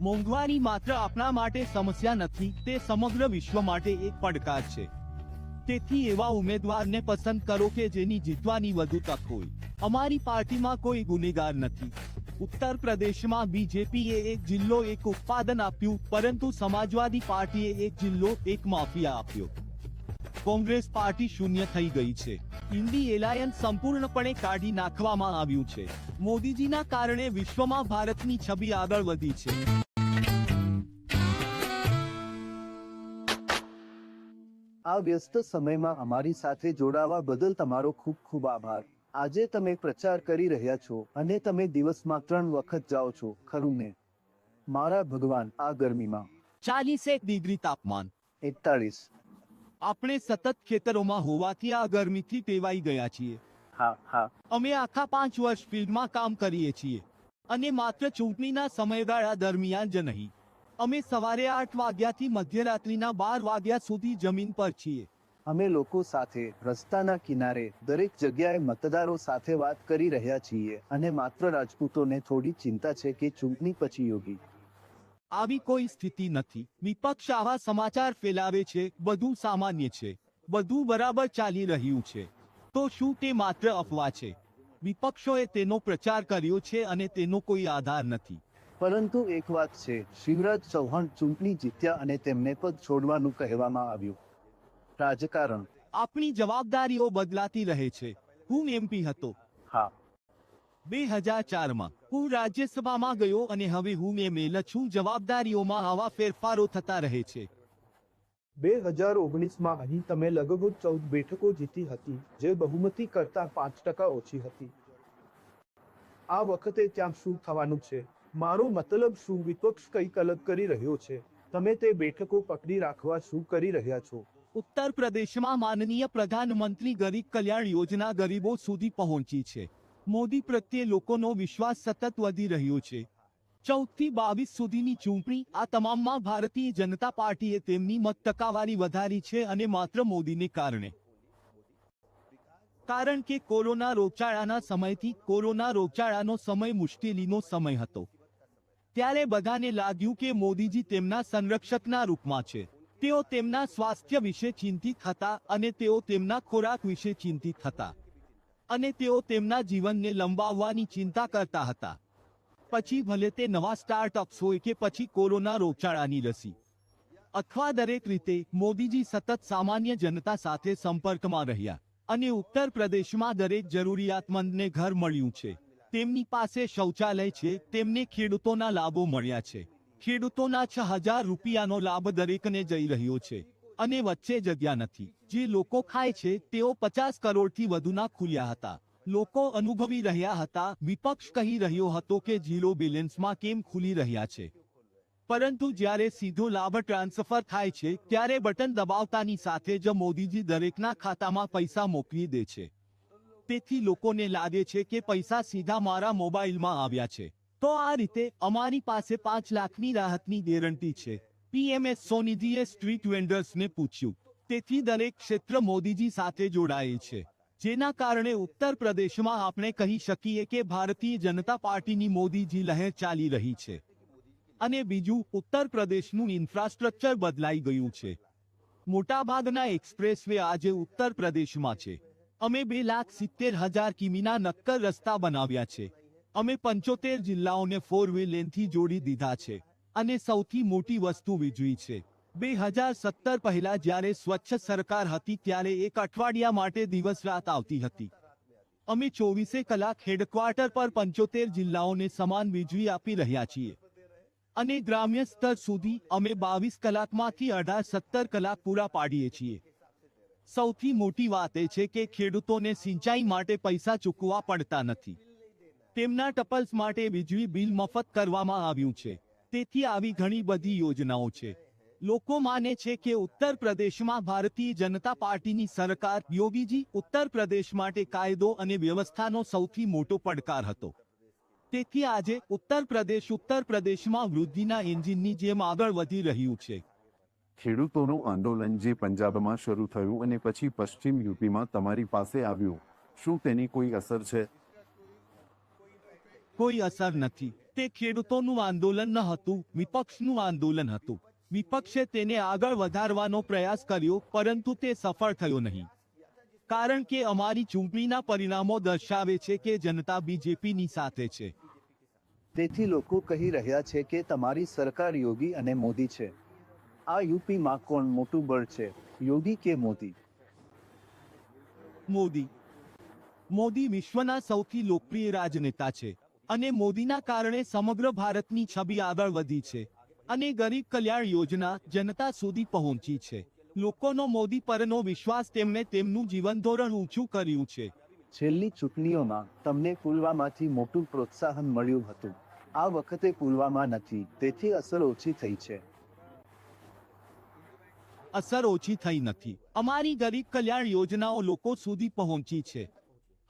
મોંઘવારી માત્ર આપણા માટે સમસ્યા નથી, તે સમગ્ર વિશ્વ માટે એક પડકાર છે. તેથી એવા ઉમેદવારને પસંદ કરો કે જેની જીતવાની વધુ તક હોય. અમારી પાર્ટીમાં કોઈ ગુનેગાર નથી. ઉત્તર પ્રદેશમાં બીજેપીએ એક જિલ્લો એક ઉત્પાદન આપ્યું, પરંતુ સમાજવાદી પાર્ટીએ એક જિલ્લો એક માફિયા આપ્યો. કોંગ્રેસ પાર્ટી શૂન્ય થઈ ગઈ છે. ઇન્ડી એલાયન્સ સંપૂર્ણપણે કાઢી નાખવામાં આવ્યું છે. મોદીજીના કારણે વિશ્વમાં ભારતની છબી આગળ વધી છે. આ વ્યસ્ત સમયમાં અમારી સાથે જોડાવા બદલ તમારો ખૂબ ખૂબ આભાર. આજે તમે પ્રચાર કરી રહ્યા છો અને તમે દિવસમાં ત્રણ વખત જાઓ છો ખરું ને? મારા ભગવાન આ ગરમીમાં. ચાલીસ એક ડિગ્રી તાપમાન. એકતાળીસ. આપણે સતત ખેતરોમાં હોવાથી આ ગરમીથી ટેવાઈ ગયા છીએ. હા હા. અમે આખા પાંચ વર્ષ ફિલ્ડમાં કામ કરીએ છીએ. અને માત્ર ચૂંટણીના સમયગાળા દરમિયાન જ નહીં. અમે સવારે આઠ વાગ્યાથી મધ્યરાત્રિના બાર વાગ્યા સુધી જમીન પર છીએ. અમે લોકો સાથે રસ્તાના કિનારે દરેક જગ્યાએ મતદારો સાથે વાત કરી રહ્યા છીએ અને માત્ર રાજપૂતોને થોડી ચિંતા છે કે ચૂંટણી પછી યોગી. આવી કોઈ સ્થિતિ નથી. વિપક્ષ આવા સમાચાર ફેલાવે છે. બધું સામાન્ય છે. બધું બરાબર ચાલી રહ્યું છે. તો શું તે માત્ર અફવા છે? વિપક્ષોએ તેનો પ્રચાર કર્યો છે અને તેનો કોઈ આધાર નથી. પરંતુ એક વાત છે શિવરાજ ચૌહાણ ચૂંટણી જીત્યા અને તેમને પદ છોડવાનું કહેવામાં આવ્યું. રાજકારણ. આપણી જવાબદારીઓ બદલાતી રહે છે. હું એમપી હતો. હા. બે હજાર ચારમાં હું રાજ્યસભામાં ગયો અને હવે હું એમએલ છું. જવાબદારીઓમાં આવા ફેરફારો થતા રહે છે. બે હજાર ઓગણીસમાં અહીં તમે લગભગ ચૌદ બેઠકો જીતી હતી જે બહુમતી કરતા પાંચ ટકા ઓછી હતી. આ વખતે ત્યાં શું થવાનું છે? મારો મતલબ શું વિપક્ષ કંઈક અલગ કરી રહ્યો છે? તમે તે બેઠકો પકડી રાખવા શું કરી રહ્યા છો? ઉત્તર પ્રદેશમાં માનનીય પ્રધાનમંત્રી ગરીબ કલ્યાણ યોજના ગરીબો સુધી પહોંચી છે. મોદી પ્રત્યે લોકોનો વિશ્વાસ સતત વધી રહ્યો છે. ચૌદથી બાવીસ સુધીની ચૂંટણી, આ તમામમાં ભારતીય જનતા પાર્ટીએ તેમની મત ટકાવારી વધારી છે અને માત્ર મોદીને કારણે. કારણ કે કોરોના રોગચાળાના સમયથી કોરોના રોગચાળાનો સમય મુશ્કેલીનો સમય હતો. ત્યારે બધાને લાગ્યું કે મોદીજી તેમના સંરક્ષકના રૂપમાં છે. તેઓ તેમના સ્વાસ્થ્ય વિશે ચિંતિત હતા અને તેઓ તેમના ખોરાક વિશે ચિંતિત હતા. અને તેઓ તેમના જીવનને લંબાવવાની ચિંતા કરતા હતા. પછી ભલે તે નવા સ્ટાર્ટઅપ્સ હોય કે પછી કોરોના રોગચાળાની રસી. અથવા દરેક રીતે મોદીજી સતત સામાન્ય જનતા સાથે સંપર્કમાં રહ્યા. અને ઉત્તર પ્રદેશમાં દરેક જરૂરિયાતમંદને ઘર મળ્યું છે. તેમની પાસે શૌચાલય છે, તેમને ખેડૂતોના લાભો મળ્યા છે. ખેડૂતોના છ હજાર રૂપિયાનો લાભ દરેકને જઈ રહ્યો છે અને વચ્ચે જગ્યા નથી. જે લોકો ખાય છે, તેઓ પચાસ કરોડથી વધુના ખુલ્યા હતા. લોકો અનુભવી રહ્યા હતા, વિપક્ષ કહી રહ્યો હતો કે ઝીરો બેલેન્સમાં કેમ ખુલી રહ્યા છે. પરંતુ જ્યારે સીધો લાભ ટ્રાન્સફર થાય છે, ત્યારે બટન દબાવતાની સાથે જ મોદીજી દરેકના ખાતામાં પૈસા મોકલી દે છે. તેથી લોકોને લાગે છે કે પૈસા સીધા મારા મોબાઈલમાં આવ્યા છે. તો આ રીતે અમારી પાસે પાંચ લાખની રાહતની ગેરંટી છે. પીએમએસ સોનિધિએ સ્ટ્રીટ વેન્ડર્સને પૂછ્યું. તેથી દરેક ક્ષેત્ર મોદીજી સાથે જોડાયેલ છે. જેના કારણે ઉત્તર પ્રદેશમાં આપણે કહી શકીએ કે ભારતીય જનતા પાર્ટીની મોદીજી લહેર ચાલી રહી છે. અને બીજું, ઉત્તર પ્રદેશનું ઇન્ફ્રાસ્ટ્રક્ચર બદલાઈ ગયું છે. મોટાભાગના એક્સપ્રેસવે આજે ઉત્તર પ્રદેશમાં છે. અમે બે લાખ સિત્તેર હજાર કિમીના નક્કર રસ્તા બનાવ્યા છે. અમે પંચોતેર જિલ્લાઓને ફોર વ્હીલ લેનથી જોડી દીધા છે અને સૌથી મોટી વસ્તુ વીજળી છે. બે હજાર સત્તર પહેલા જ્યારે સ્વચ્છ સરકાર હતી ત્યારે એક અઠવાડિયા માટે દિવસ રાત આવતી હતી. અમે ચોવીસે કલાક હેડક્વાર્ટર પર પંચોતેર જિલ્લાઓને સમાન વીજળી આપી રહ્યા છીએ. અને ગ્રામ્ય સ્તર સુધી અમે બાવીસ કલાકમાંથી અઢાર સત્તર કલાક પૂરા પાડીએ છીએ. સૌથી મોટી વાત એ છે કે ખેડૂતોને સિંચાઈ માટે પૈસા ચૂકવવા પડતા નથી. તેમના ટપલ્સ માટે વીજળી બિલ મફત કરવામાં આવ્યું છે. તેથી આવી ઘણી બધી યોજનાઓ છે. લોકો માને છે કે ઉત્તર પ્રદેશમાં ભારતીય જનતા પાર્ટીની સરકાર યોગીજી ઉત્તર પ્રદેશ માટે કાયદો અને વ્યવસ્થાનો સૌથી મોટો પડકાર હતો. તેથી આજે ઉત્તર પ્રદેશ ઉત્તર પ્રદેશમાં વૃદ્ધિના એન્જિનની જેમ આગળ વધી રહ્યું છે. ખેડૂતોનું આંદોલન જે પંજાબમાં શરૂ થયું અને પછી પશ્ચિમ યુપીમાં તમારી પાસે આવ્યું શું તેની કોઈ અસર છે? કોઈ અસર નથી. તે ખેડૂતોનું આંદોલન ન હતું વિપક્ષનું આંદોલન હતું. વિપક્ષે તેને આગળ વધારવાનો પ્રયાસ કર્યો પરંતુ તે સફળ થયો નહીં. કારણ કે અમારી ચૂંટણીના પરિણામો દર્શાવે છે કે જનતા બીજેપીની સાથે છે. તેથી લોકો કહી રહ્યા છે કે તમારી સરકાર યોગી અને મોદી છે. આ યુપીમાં કોણ મોટું બળ છે? યોગી કે મોદી? મોદી. મોદી વિશ્વના સૌથી લોકપ્રિય રાજનેતા છે અને મોદીના કારણે સમગ્ર ભારતની છબી આગળ વધી છે અને ગરીબ કલ્યાણ યોજના જનતા સુધી પહોંચી છે. લોકોનો મોદી પરનો વિશ્વાસ તેમણે તેમનું જીવન ધોરણ ઊંચું કર્યું છે. છેલ્લી ચૂંટણીઓમાં તમને પુલવામાથી મોટું પ્રોત્સાહન મળ્યું હતું. આ વખતે પુલવામા નથી તેથી અસર ઓછી થઈ છે. અસર ઓછી થઈ નથી. અમારી ગરીબ કલ્યાણ યોજનાઓ લોકો સુધી પહોંચી છે.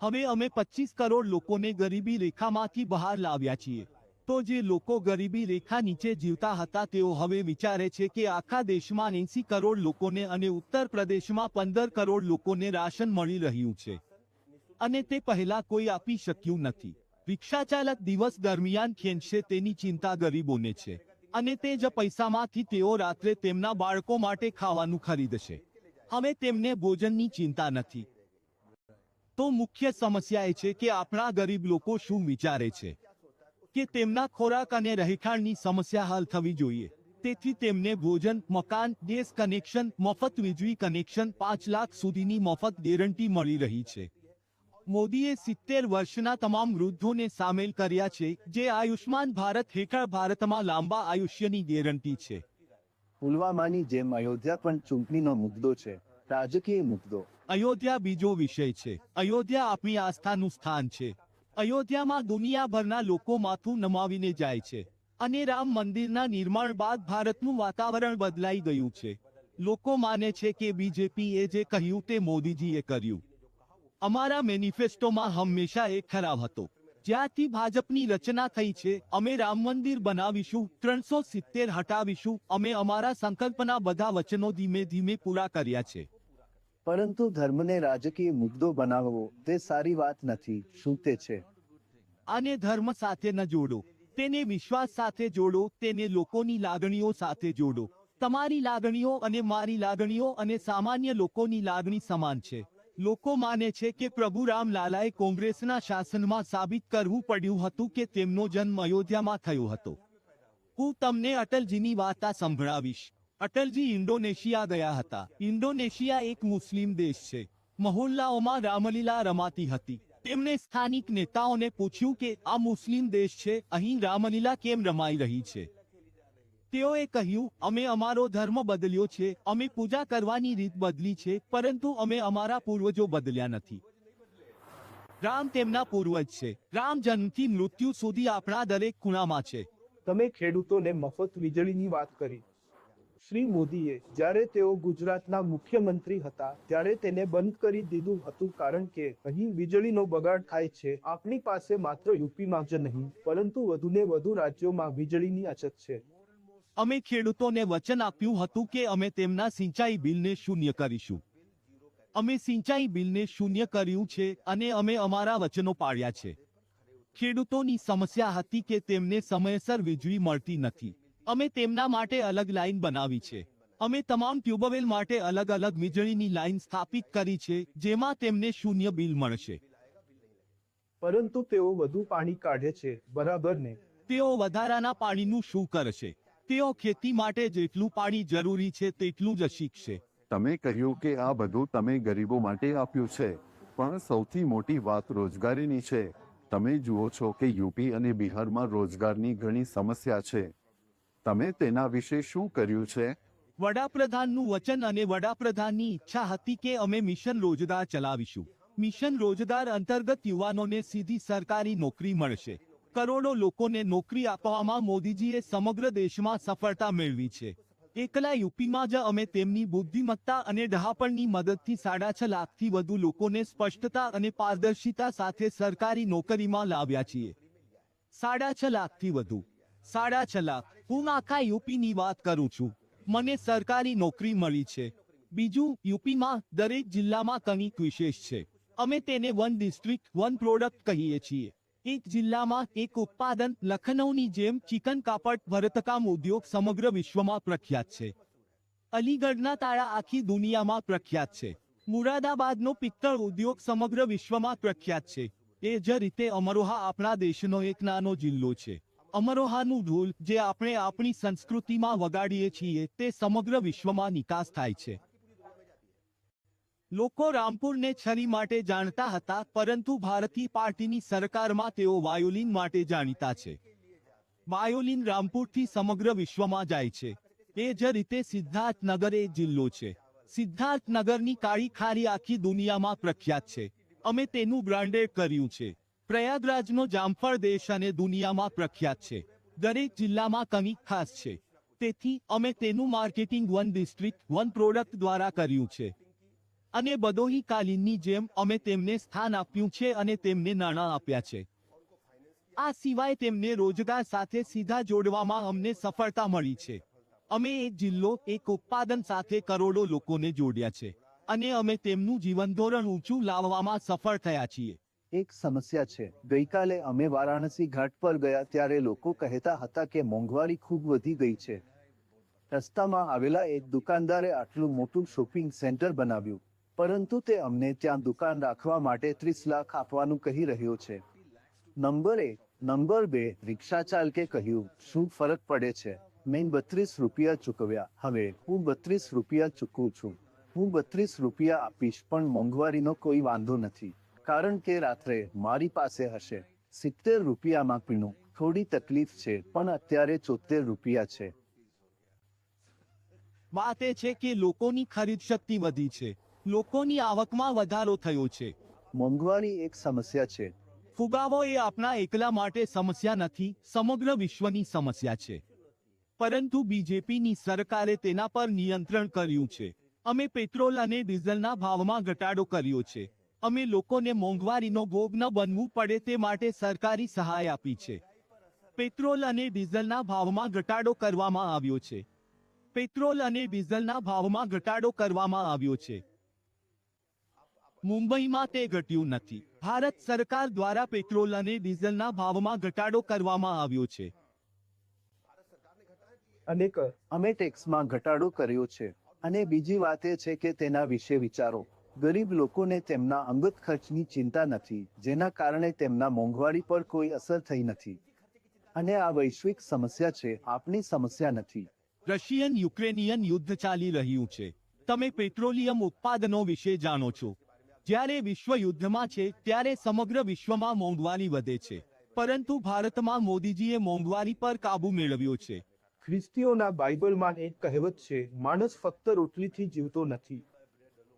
હવે અમે પચીસ કરોડ લોકોને ગરીબી રેખામાંથી બહાર લાવ્યા છીએ. તો જે લોકો ગરીબી રેખા નીચે જીવતા હતા તેઓ હવે વિચારે છે કે આખા દેશમાં એંસી કરોડ લોકોને અને ઉત્તર પ્રદેશમાં પંદર કરોડ લોકોને રાશન મળી રહ્યું છે. અને તે પહેલા કોઈ આપી શક્યું નથી. રિક્ષાચાલક દિવસ દરમિયાન ખેંચશે તેની ચિંતા ગરીબોને છે. અને તે જ પૈસામાંથી તેઓ રાત્રે તેમના બાળકો માટે ખાવાનું ખરીદશે. હવે તેમને ભોજનની ચિંતા નથી. તો મુખ્ય સમસ્યા એ છે કે આપણા ગરીબ લોકો શું વિચારે છે? કે તેમના ખોરાક અને રહેઠાણની સમસ્યા હલ થવી જોઈએ. તેથી તેમને ભોજન, મકાન, ગેસ કનેક્શન, મફત વીજળી કનેક્શન પાંચ લાખ સુધીની મફત ગેરંટી મળી રહી છે. મોદીએ સિત્તેર વર્ષના તમામ વૃદ્ધોને સામેલ કર્યા છે જે આયુષ્માન ભારત હેઠળ ભારતમાં લાંબા આયુષ્યની ગેરંટી છે. પુલવામાની જેમ અયોધ્યા પણ ચૂંટણીનો મુદ્દો છે રાજકીય મુદ્દો. અયોધ્યા બીજો વિષય છે. અયોધ્યા આપણી આસ્થાનું સ્થાન છે. અયોધ્યામાં દુનિયાભરના લોકો માથું નમાવીને જાય છે અને રામ મંદિરના નિર્માણ બાદ ભારતનું વાતાવરણ બદલાઈ ગયું છે. લોકો માને છે કે બીજેપીએ જે કહ્યું તે મોદીજીએ કર્યું. અમારા મેનિફેસ્ટોમાં હંમેશા એક ખરાબ હતો. જ્યાંથી ભાજપની રચના થઈ છે અમે રામ મંદિર બનાવીશું ત્રણસો સિત્તેર હટાવીશું અમે અમારા સંકલ્પના બધા વચનો ધીમે ધીમે પૂરા કર્યા છે. પરંતુ ધર્મને રાજકીય મુદ્દો બનાવવો તે સારી વાત નથી શું તે છે? આને ધર્મ સાથે ન જોડો તેને વિશ્વાસ સાથે જોડો તેને લોકોની લાગણીઓ સાથે જોડો. તમારી લાગણીઓ અને મારી લાગણીઓ અને સામાન્ય લોકોની લાગણી સમાન છે. લોકો માને છે કે પ્રભુ રામલાલાએ કોંગ્રેસના શાસનમાં સાબિત કરવું પડ્યું હતું કે તેમનો જન્મ અયોધ્યામાં થયો હતો. હું તમને અટલજીની વાર્તા સંભળાવીશ. અટલજી ઇન્ડોનેશિયા ગયા હતા. ઇન્ડોનેશિયા એક મુસ્લિમ દેશ છે. મહોલ્લાઓમાં રામલીલા રમાતી હતી. તેમણે સ્થાનિક નેતાઓને પૂછ્યું કે, આ મુસ્લિમ દેશ છે, અહીં રામલીલા કેમ રમાઈ રહી છે? તેઓએ કહ્યું, અમે અમારો ધર્મ બદલ્યો છે, અમે પૂજા કરવાની રીત બદલી છે, પરંતુ અમે અમારા પૂર્વજો બદલ્યા નથી. રામ તેમના પૂર્વજ છે. રામ જન્મથી મૃત્યુ સુધી આપણા દરેક ખૂણામાં છે. તમે ખેડૂતોને મફત વીજળીની વાત કરી. શ્રી મોદીએ જ્યારે તેઓ ગુજરાતના મુખ્યમંત્રી હતા, ત્યારે તેને બંધ કરી દીધું હતું કારણ કે અહીં વીજળીનો બગાડ થાય છે. આપણી પાસે માત્ર યુપીમાં જ નહીં, પરંતુ વધુને વધુ રાજ્યોમાં વીજળીની અછત છે. અમે ખેડૂતોને વચન આપ્યું હતું કે અમે તેમના સિંચાઈ બિલને શૂન્ય કરીશું. અમે સિંચાઈ બિલને શૂન્ય કર્યું છે અને અમે અમારા વચનો પાડ્યા છે. ખેડૂતોની સમસ્યા હતી કે તેમને સમયસર વીજળી મળતી નથી. અમે તેમના માટે અલગ લાઇન બનાવી છે. અમે તમામ ટ્યુબવેલ માટે અલગ અલગ વીજળીની લાઇન સ્થાપિત કરી છે જેમાં તેમને શૂન્ય બિલ મળશે. પરંતુ તેઓ વધુ પાણી કાઢે છે બરાબર ને? તેઓ વધારાના પાણીનું શું કરશે? તેઓ ખેતી માટે જેટલું પાણી જરૂરી છે તેટલું જ શીખશે. તમે કહ્યું કે આ બધું તમે ગરીબો માટે આપ્યું છે પણ સૌથી મોટી વાત રોજગારીની છે. તમે જુઓ છો કે યુપી અને બિહારમાં રોજગારની ઘણી સમસ્યા છે. તમે તેના વિશે શું કર્યું છે? વડાપ્રધાનનું વચન અને વડાપ્રધાનની ઈચ્છા હતી કે અમે મિશન રોજગાર ચલાવીશું. મિશન રોજગાર અંતર્ગત યુવાનોને સીધી સરકારી નોકરી મળશે. કરોડો લોકોને નોકરી આપવામાં મોદીજીએ સમગ્ર દેશમાં સફળતા મેળવી છે. એકલા યુપીમાં જ અમે તેમની બુદ્ધિમત્તા અને ડહાપણની મદદથી સાડા છ લાખથી વધુ લોકોને સ્પષ્ટતા અને પારદર્શિતા સાથે સરકારી નોકરીમાં લાવ્યા છીએ. સાડા છ લાખથી વધુ. સાડા છ લાખ. હું આખા યુપીની વાત કરું છું. મને સરકારી નોકરી મળી છે. બીજું, યુપીમાં દરેક જિલ્લામાં કંઈક વિશેષ છે. અમે તેને વન ડિસ્ટ્રિક્ટ, વન પ્રોડક્ટ કહીએ છીએ. એક જિલ્લામાં એક ઉત્પાદન લખનૌની જેમ ચિકન કાપડ, ભરતકામ ઉદ્યોગ સમગ્ર વિશ્વમાં પ્રખ્યાત છે. અલીગઢના તાળા આખી દુનિયામાં પ્રખ્યાત છે. મુરાદાબાદનો પિત્તળ ઉદ્યોગ સમગ્ર વિશ્વમાં પ્રખ્યાત છે. એ જ રીતે અમરોહા આપણા દેશનો એક નાનો જિલ્લો છે. અમરોહાનું ઢોલ જે આપણે આપણી સંસ્કૃતિમાં વગાડીએ છીએ તે સમગ્ર વિશ્વમાં નિકાસ થાય છે. લોકો રામપુરને છરી માટે જાણતા હતા, પરંતુ ભારતીય પાર્ટીની સરકારમાં તેઓ વાયોલિન માટે જાણીતા છે. વાયોલિન રામપુરથી સમગ્ર વિશ્વમાં જાય છે. એ જ રીતે સિદ્ધાર્થનગર એ જિલ્લો છે. સિદ્ધાર્થનગરની કાળી ખારી આખી દુનિયામાં પ્રખ્યાત છે. અમે તેનું બ્રાન્ડેડ કર્યું છે. પ્રયાગરાજનો જામફળ દેશ અને દુનિયામાં પ્રખ્યાત છે. દરેક જિલ્લામાં કમી ખાસ છે. તેથી અમે તેનું marketing one district one product દ્વારા કર્યું છે. અને બદોહી કાલીનની જેમ અમે તેમને સ્થાન આપ્યું છે અને તેમને નાણાં આપ્યા છે. આ સિવાય તેમને રોજગાર સાથે સીધા જોડવામાં અમને સફળતા મળી છે. અમે એક જિલ્લો, એક ઉત્પાદન સાથે કરોડો લોકોને જોડ્યા છે અને અમે તેમનું જીવન ધોરણ ઊંચું લાવવામાં સફળ થયા છીએ. એક સમસ્યા છે. ગઈકાલે અમે વારાણસી ઘાટ પર ગયા ત્યારે લોકો કહેતા હતા કે મોંઘવારી ખૂબ વધી ગઈ છે. રસ્તામાં આવેલા એક દુકાનદારે આટલું મોટું શોપિંગ સેન્ટર બનાવ્યું. પરંતુ તે અમને ત્યાં દુકાન રાખવા માટે ત્રીસ લાખ આપવાનું કહી રહ્યો છે. નંબર એક નંબર બે, રિક્ષા ચાલકે કહ્યું, શું ફરક પડે છે? મેં બત્રીસ રૂપિયા ચૂકવ્યા. હવે હું બત્રીસ રૂપિયા ચૂકવું છું. હું બત્રીસ રૂપિયા આપીશ, પણ મોંઘવારીનો કોઈ વાંધો નથી. કારણ કે રાત્રે મારી પાસે હશે. સિત્તેર રૂપિયામાં પીણું. થોડી તકલીફ છે, પણ અત્યારે ચોતેર રૂપિયા છે. વાત એ છે કે લોકોની ખરીદ શક્તિ વધી છે. લોકોની આવકમાં વધારો થયો છે. મોંઘવારી એક સમસ્યા છે. ફુગાવો એ આપણા એકલા માટે સમસ્યા નથી સમગ્ર વિશ્વની સમસ્યા છે. પરંતુ બીજેપીની સરકારે તેના પર નિયંત્રણ કર્યું છે. અમે પેટ્રોલ અને ડીઝલના ભાવમાં ઘટાડો કર્યો છે. અમે લોકોને મોંઘવારીનો ભોગ ન બનવું પડે તે માટે સરકારી સહાય આપી છે. પેટ્રોલ અને ડીઝલના ભાવમાં ઘટાડો કરવામાં આવ્યો છે. પેટ્રોલ અને ડીઝલના ભાવમાં ઘટાડો કરવામાં આવ્યો છે. મુંબઈમાં તે ઘટ્યું નથી. ભારત સરકાર દ્વારા પેટ્રોલ અને ડીઝલના ભાવમાં ઘટાડો કરવામાં આવ્યો છે. અને અમે ટેક્સમાં ઘટાડો કર્યો છે. અને બીજી વાત એ છે કે તેના વિશે વિચારો. ગરીબ લોકોને તેમના અંગત ખર્ચની ચિંતા નથી જેના કારણે તેમના મોંઘવારી પર કોઈ અસર થઈ નથી. અને આ વૈશ્વિક સમસ્યા છે આપની સમસ્યા નથી. રશિયન યુક્રેનિયન યુદ્ધ ચાલી રહ્યું છે. તમે પેટ્રોલિયમ ઉત્પાદનો વિશે જાણો છો. જ્યારે વિશ્વ યુદ્ધમાં છે ત્યારે સમગ્ર વિશ્વમાં મોંઘવારી વધે છે. પરંતુ ભારતમાં મોદીજીએ મોંઘવારી પર કાબુ મેળવ્યો છે. ખ્રિસ્તીઓના બાઇબલમાં એક કહેવત છે માણસ ફક્ત રોટલીથી જીવતો નથી.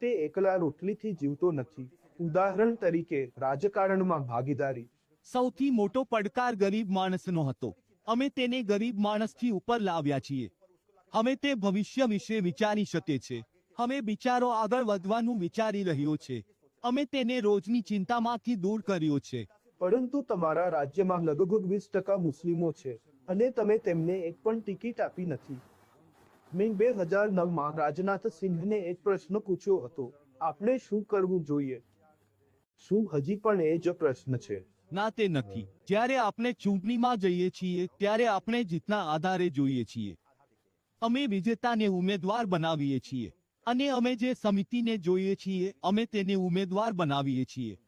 તે એકલા રોટલીથી જીવતો નથી. ઉદાહરણ તરીકે રાજકારણમાં ભાગીદારી. સૌથી મોટો પડકાર ગરીબ માણસનો હતો. અમે તેને ગરીબ માણસથી ઉપર લાવ્યા છીએ. અમે તે ભવિષ્ય વિશે વિચારી શકે છે અમે બિચારો આગળ વધવાનું વિચારી રહ્યો છે. અમે તેને રોજની ચિંતામાંથી દૂર કર્યો છે. પરંતુ તમારા રાજ્યમાં લગભગ વીસ ટકા મુસ્લિમો છે અને તમે તેમને એક પણ ટિકિટ આપી નથી. મેં બે હજાર નવમાં રાજનાથ સિંહને એક પ્રશ્ન પૂછ્યો હતો આપણે શું કરવું જોઈએ? શું હજી પણ એ જ પ્રશ્ન છે. ના તે નથી. જ્યારે આપણે ચૂંટણીમાં જઈએ છીએ ત્યારે આપણે જીતના આધારે જોઈએ છીએ. અમે વિજેતાને ઉમેદવાર બનાવીએ છીએ. અને અમે જે સમિતિને જોઈએ છીએ, અમે તેને ઉમેદવાર બનાવીએ છીએ.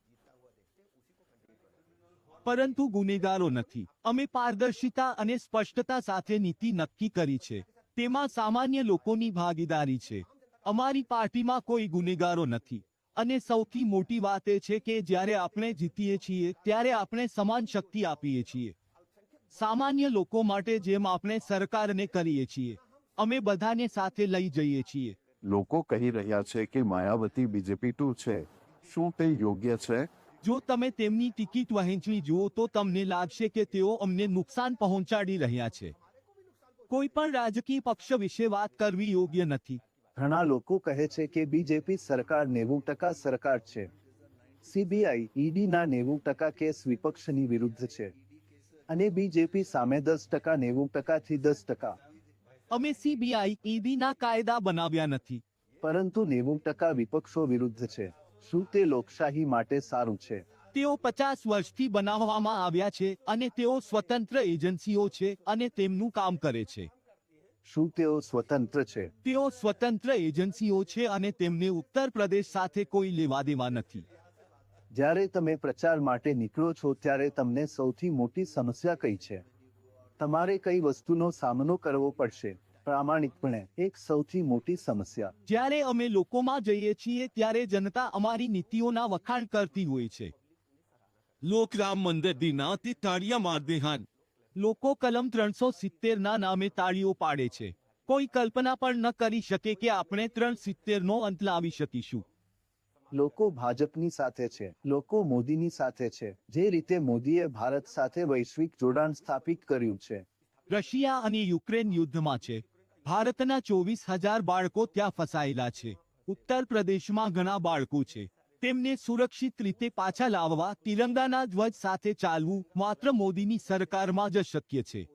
પરંતુ ગુનેગારો નથી. અમે પારદર્શિતા અને સ્પષ્ટતા સાથે નીતિ નક્કી કરી છે. તેમાં સામાન્ય લોકોની ભાગીદારી છે. અમારી પાર્ટીમાં કોઈ ગુનેગારો નથી. અને સૌથી મોટી વાત એ છે કે જ્યારે આપણે જીતીએ છીએ, ત્યારે આપણે સમાન શક્તિ આપીએ છીએ. સામાન્ય લોકો માટે જેમ આપણે સરકારને કરીએ છીએ, અમે બધાને સાથે લઈ જઈએ છીએ. લોકો કહી રહ્યા છે કે માયાવતી બીજેપી ટુ છે. શું તે યોગ્ય છે? જો તમે તેમની ટિકિટ વહેંચણી જુઓ તો તમને લાગશે કે તેઓ અમને નુકસાન પહોંચાડી રહ્યા છે. કોઈ પણ રાજકીય પક્ષ વિશે વાત કરવી યોગ્ય નથી. ઘણા લોકો કહે છે કે બીજેપી સરકાર નેવું ટકા સરકાર છે. સીબીઆઈ ઈડીના નેવું ટકા કેસ વિપક્ષની વિરુદ્ધ છે. અને બીજેપી સામે દસ ટકા નેવું ટકાથી દસ ટકા. અમે સીબીઆઈ ઈડીના કાયદા બનાવ્યા નથી. પરંતુ નેવું ટકા વિપક્ષો વિરુદ્ધ છે. શું તે લોકશાહી માટે સારું છે? તેઓ પચાસ વર્ષથી બનાવવામાં આવ્યા છે અને તેઓ સ્વતંત્ર એજન્સીઓ છે અને તેમનું કામ કરે છે. શું તેઓ સ્વતંત્ર છે? તેઓ સ્વતંત્ર એજન્સીઓ છે અને તેમને ઉત્તર પ્રદેશ સાથે કોઈ લેવા દેવા નથી. જ્યારે તમે પ્રચાર માટે નીકળો છો ત્યારે તમને સૌથી મોટી સમસ્યા કઈ છે? તમારે કઈ વસ્તુનો સામનો કરવો પડશે? પ્રામાણિકપણે એક સૌથી મોટી સમસ્યા. જ્યારે અમે લોકોમાં જઈએ છીએ ત્યારે જનતા અમારી નીતિઓના વખાણ કરતી હોય છે. લોક રામ મંદિર દીના તે તાળિયા માર દેહાન લોકો કલમ ત્રણસો સિત્તેર ના નામે તાળીઓ પાડે છે. કોઈ કલ્પના પણ ન કરી શકે કે આપણે ત્રણ સિત્તેર નો અંત લાવી શકીશું. લોકો ભાજપની સાથે છે લોકો મોદીની સાથે છે જે રીતે મોદીએ ભારત સાથે વૈશ્વિક જોડાણ સ્થાપિત કર્યું છે. રશિયા અને યુક્રેન યુદ્ધમાં છે. ભારતના ચોવીસ હજાર બાળકો ત્યાં ફસાયેલા છે. ઉત્તર પ્રદેશમાં ઘણા બાળકો છે. તેમને સુરક્ષિત રીતે પાછા લાવવા તિરંગાના ધ્વજ સાથે ચાલવું માત્ર મોદીની સરકારમાં જ શક્ય છે.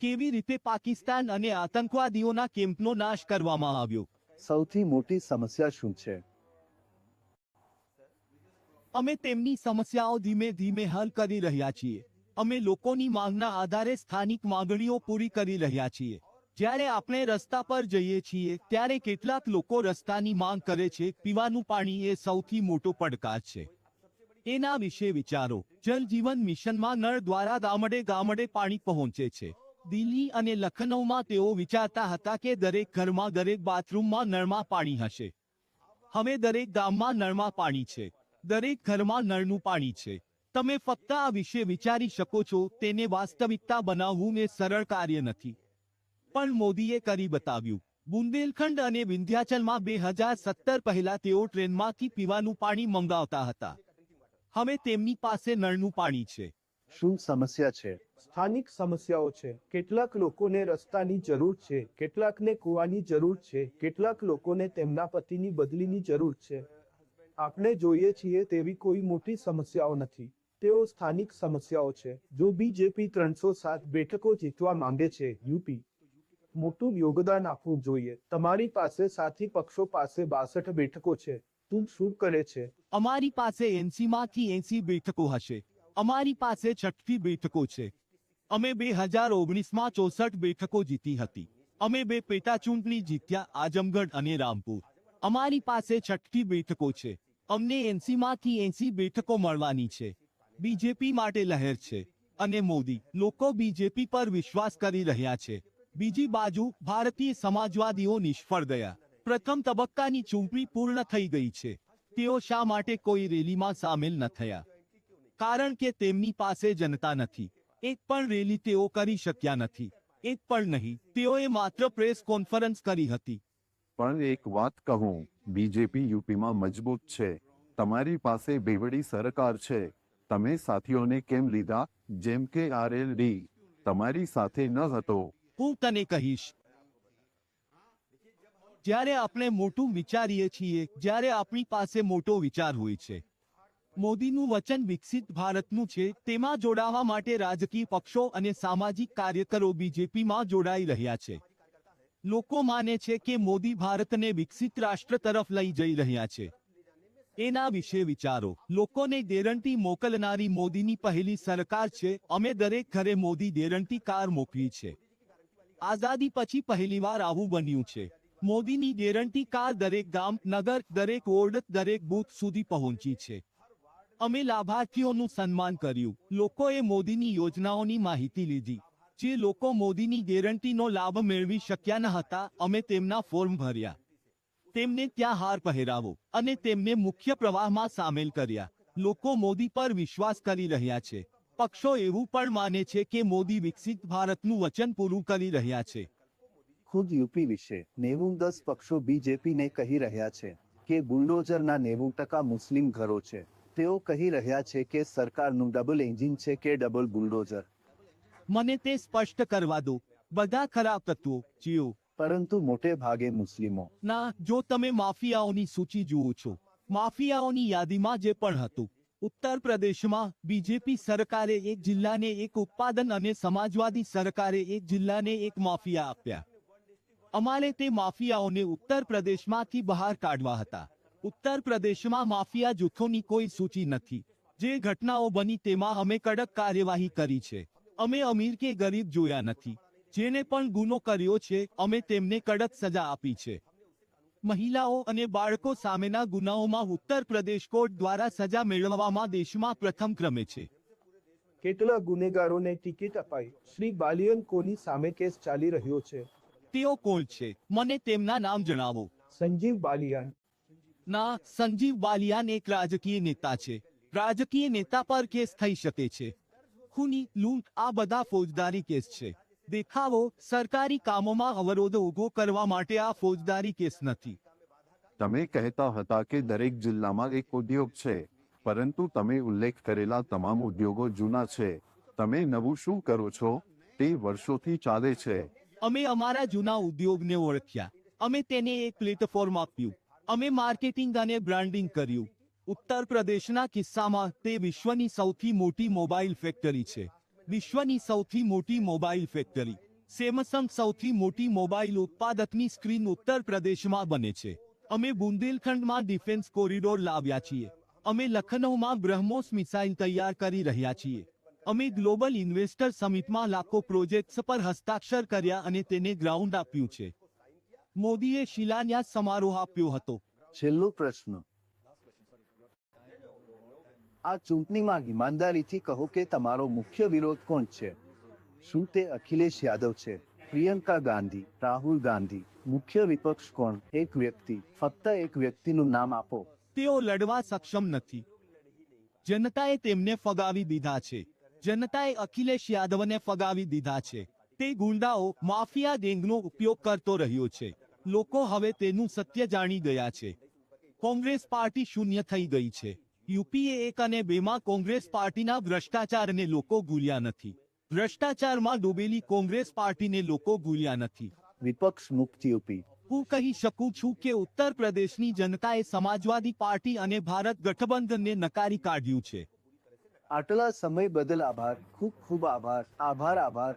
કેવી રીતે પાકિસ્તાન અને આતંકવાદીઓના કેમ્પનો નાશ કરવામાં આવ્યો? સૌથી મોટી સમસ્યા શું છે? અમે તેમની સમસ્યાઓ ધીમે ધીમે હલ કરી રહ્યા છીએ. અમે લોકોની માંગના આધારે સ્થાનિક માંગણીઓ પૂરી કરી રહ્યા છીએ. જ્યારે આપણે રસ્તા પર જઈએ છીએ, ત્યારે કેટલાક લોકો રસ્તાની માંગ કરે છે, પીવાનું પાણી એ સૌથી મોટો પડકાર છે. એના વિશે વિચારો. જલ જીવન મિશનમાં નળ દ્વારા ગામડે ગામડે પાણી પહોંચે છે. દિલ્હી અને લખનૌમાં તેઓ વિચારતા હતા કે દરેક ઘરમાં દરેક બાથરૂમમાં નળમાં પાણી હશે. હવે દરેક ગામમાં નળમાં પાણી છે. દરેક ઘરમાં નળનું પાણી છે. તમે ફક્ત આ વિશે વિચારી શકો છો તેને વાસ્તવિકતા બનાવવું એ સરળ કાર્ય નથી. પણ મોદીએ કરી બતાવ્યું. બુંદેલખંડ અને વિંધ્યાચલમાં બે હજાર સત્તર પહેલા તેઓ ટ્રેનમાંથી પીવાનું પાણી મંગાવતા હતા. હવે તેમની પાસે નળનું પાણી છે. શું સમસ્યા છે? સ્થાનિક સમસ્યાઓ છે. કેટલાક લોકોને રસ્તાની જરૂર છે. કેટલાકને કૂવાની જરૂર છે. કેટલાક લોકોને તેમના પતિની બદલીની જરૂર છે. આપણે જોઈએ છીએ તેવી કોઈ મોટી સમસ્યાઓ નથી. તેઓ સ્થાનિક સમસ્યાઓ છે, જો બીજેપી ત્રણસો સાત બેઠકો જીતવા માંગે છે, યુપી. મોટું યોગદાન આપવું જોઈએ. તમારી પાસે સાથી પક્ષો પાસે બાસઠ બેઠકો છે. તું શું કરે છે? અમારી પાસે એનસી માંથી એસી બેઠકો હશે. અમારી પાસે છઠ્ઠી બેઠકો છે. અમે બે હજાર ઓગણીસમાં ચોસઠ બેઠકો જીતી હતી. અમે બે પેટા ચૂંટણી જીત્યા આઝમગઢ અને રામપુર. અમારી પાસે છઠ્ઠી બેઠકો છે. અમને એનસી માંથી બેઠકો મળવાની છે. બીજેપી માટે લહેર છે. અને મોદી, લોકો બીજેપી પર વિશ્વાસ કરી રહ્યા છે. બીજી બાજુ, ભારતીય સમાજવાદીઓ નિષ્ફળ ગયા. પ્રથમ તબક્કાની ચૂંટણી પૂર્ણ થઈ ગઈ છે. તેઓ શા માટે કોઈ રેલીમાં સામેલ ન થયા? કારણ કે તેમની પાસે જનતા નથી. એક પણ રેલી તેઓ કરી શક્યા નથી. એક પણ નહીં. તેઓએ માત્ર પ્રેસ કોન્ફરન્સ કરી હતી. પણ એક વાત કહું બીજેપી યુપીમાં મજબૂત છે. તમારી પાસે બેવડી સરકાર છે. તમે સાથીઓને કેમ લીધા? જેમ કે આરએલડી તમારી સાથે ન હતો. હું તને કહીશ. જ્યારે આપણે મોટું વિચારીએ છીએ, જ્યારે આપણી પાસે મોટો વિચાર હોય છે. મોદીનું વચન વિકસિત ભારતનું છે, તેમાં જોડાવા માટે રાજકીય પક્ષો અને સામાજિક કાર્યકરો બીજેપીમાં જોડાઈ રહ્યા છે. લોકો માને છે કે મોદી ભારતને વિકસિત રાષ્ટ્ર તરફ લઈ જઈ રહ્યા છે. એના વિશે વિચારો. લોકોને ગેરંટી મોકલનારી મોદીની પહેલી સરકાર છે. અમે દરેક ઘરે મોદી ગેરંટી કાર મોકલી છે. આઝાદી પછી પહેલીવાર આવું બન્યું છે. મોદીની ગેરંટી કાર દરેક ગામ, નગર, દરેક વોર્ડ, દરેક બૂથ સુધી પહોંચી છે. અમે લાભાર્થીઓનું સન્માન કર્યું. લોકોએ મોદીની યોજનાઓની માહિતી લીધી. જે લોકો મોદીની ગેરંટીનો લાભ મેળવી શક્યા ન હતા, અમે તેમના ફોર્મ ભર્યા. તેમને ત્યાં હાર પહેરાવો અને તેમને મુખ્ય પ્રવાહમાં સામેલ કર્યા. લોકો મોદી પર વિશ્વાસ કરી રહ્યા છે. પક્ષો એવું પણ માને છે કે મોદી વિકસિત ભારતનું વચન પૂરું કરી રહ્યા છે. ખુદ યુપી વિશે નેવું દસ પક્ષો બીજેપીને કહી રહ્યા છે કે બુલડોઝરના નેવું ટકા મુસ્લિમ ઘરો છે. તેઓ કહી રહ્યા છે કે સરકારનું ડબલ એન્જિન છે કે ડબલ બુલડોઝર. મને તે સ્પષ્ટ કરવા દો. બધા ખરાબ તત્વો જીઓ. પરંતુ મોટે ભાગે મુસ્લિમો. ના જો તમે માફિયાઓની સૂચિ જુઓ છો. માફિયાઓની યાદીમાં જે પણ હતું. ઉત્તર પ્રદેશમાં બીજેપી સરકારે એક જિલ્લાને એક ઉત્પાદન અને સમાજવાદી સરકારે એક જિલ્લાને એક માફિયા આપ્યા. અમારે તે માફિયાઓને ઉત્તર પ્રદેશમાંથી બહાર કાઢવા હતા. ઉત્તર પ્રદેશમાં માફિયા જૂથોની કોઈ સૂચિ નથી. જે ઘટનાઓ બની તેમાં અમે કડક કાર્યવાહી કરી છે. અમે અમીર કે ગરીબ જોયા નથી. જેને પણ ગુનો કર્યો છે અમે તેમને કડક સજા આપી છે. મહિલાઓ અને બાળકો સામેના ગુનાઓમાં ઉત્તર પ્રદેશ કોર્ટ દ્વારા સજા મેળવવામાં દેશમાં પ્રથમ ક્રમે છે. કેટલા ગુનેગારોને ટિકિટ અપાઈ? શ્રી બાલિયન કોની સામે કેસ ચાલી રહ્યો છે? તેઓ કોણ છે? મને તેમના નામ જણાવો. સંજીવ બાલિયાન. ના સંજીવ બાલિયાન એક રાજકીય નેતા છે. રાજકીય નેતા પર કેસ થઈ શકે છે. ખૂની લૂંટ આ બધા ફોજદારી કેસ છે. દેખાવો સરકારી કામોમાં અવરોધ ઊભો કરવા માટે આ ફોજદારી કેસ નથી. તમે કહેતા હતા કે દરેક જિલ્લામાં એક ઉદ્યોગ છે પરંતુ તમે ઉલ્લેખ કરેલા તમામ ઉદ્યોગો જૂના છે. તમે નવું શું કરો છો? તે વર્ષોથી ચાલે છે. અમે અમારા જૂના ઉદ્યોગને ઓળખ્યા. અમે તેને એક પ્લેટફોર્મ આપ્યું. અમે માર્કેટિંગ અને બ્રાન્ડિંગ કર્યું. ઉત્તર પ્રદેશના કિસ્સામાં તે વિશ્વની સૌથી મોટી મોબાઈલ ફેક્ટરી છે. વિશ્વની સૌથી મોટી મોબાઈલ ફેક્ટરી. સેમસંગ સૌથી મોટી મોબાઈલ ઉત્પાદકની સ્ક્રીન ઉત્તર પ્રદેશમાં બને છે. અમે બુંદેલખંડમાં ડિફેન્સ કોરિડોર લાવ્યા છીએ. અમે લખનૌમાં બ્રહ્મોસ મિસાઇલ તૈયાર કરી રહ્યા છીએ. અમે ગ્લોબલ ઇન્વેસ્ટર સમિટમાં લાખો પ્રોજેક્ટ્સ પર હસ્તાક્ષર કર્યા અને તેને ગ્રાઉન્ડ આપ્યું છે. મોદીએ શિલાન્યાસ સમારોહ આપ્યો હતો. છેલ્લો પ્રશ્ન. આ ચૂંટણીમાં ઈમાનદારીથી કહો કે તમારો મુખ્ય વિરોધ કોણ છે? શું તે અખિલેશ યાદવ છે? પ્રિયંકા ગાંધી, રાહુલ ગાંધી, મુખ્ય વિપક્ષ કોણ? એક વ્યક્તિ, ફક્ત એક વ્યક્તિનું નામ આપો. તેઓ લડવા સક્ષમ નથી. જનતાએ તેમને ફગાવી દીધા છે. જનતાએ અખિલેશ યાદવને ફગાવી દીધા છે. તે ગુંડાઓ માફિયા ગેંગનો ઉપયોગ કરતો રહ્યો છે. લોકો હવે તેનું સત્ય જાણી ગયા છે. કોંગ્રેસ પાર્ટી શૂન્ય થઈ ગઈ છે. યુપીએ એક અને બેમાં કોંગ્રેસ પાર્ટીના ભ્રષ્ટાચારને લોકો ભૂલ્યા નથી. ભ્રષ્ટાચારમાં ડૂબેલી કોંગ્રેસ પાર્ટીને લોકો ભૂલ્યા નથી. વિપક્ષ મુક્ત યુપી. હું કહી શકું છું કે ઉત્તર પ્રદેશની જનતાએ સમાજવાદી પાર્ટી અને ભારત ગઠબંધનને નકારી કાઢ્યું છે. આટલા સમય બદલ આભાર. ખૂબ ખૂબ આભાર. આભાર આભાર.